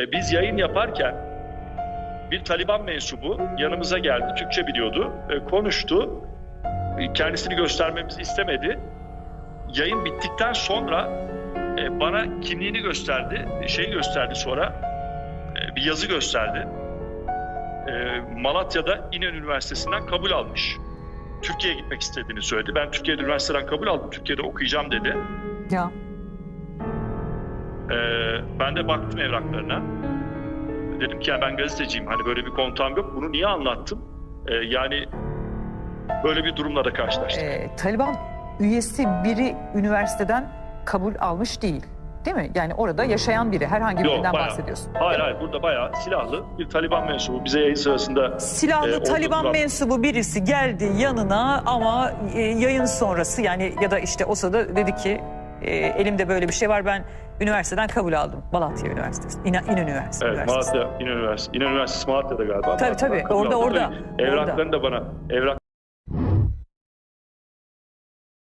E, biz yayın yaparken bir Taliban mensubu yanımıza geldi. Türkçe biliyordu. Konuştu. E, kendisini göstermemizi istemedi. Yayın bittikten sonra e, bana kimliğini gösterdi. Şey gösterdi sonra. E, bir yazı gösterdi. E, Malatya'da İnönü Üniversitesi'nden kabul almış. Türkiye'ye gitmek istediğini söyledi. Ben Türkiye'de üniversiteden kabul aldım. Türkiye'de okuyacağım dedi. Ya Ee, ben de baktım evraklarına. Dedim ki ya ben gazeteciyim. Hani böyle bir kontağım yok. Bunu niye anlattım? Ee, yani böyle bir durumla da karşılaştık. e, Taliban üyesi biri üniversiteden kabul almış değil. Değil mi? Yani orada yaşayan biri. Herhangi Yok, birinden bayağı. bahsediyorsun. Hayır hayır burada bayağı silahlı bir Taliban mensubu bize yayın sırasında Silahlı e, Taliban duran- mensubu birisi geldi yanına ama e, yayın sonrası yani ya da işte o sırada dedi ki e, elimde böyle bir şey var ben üniversiteden kabul aldım. Malatya Üniversitesi. İna, İnönü Üniversitesi. Evet Malatya İnönü Üniversitesi. İnönü Üniversitesi Malatya'da galiba. Tabii, tabii. Kabul Orada, aldım. orada. Evraklarını da bana evrak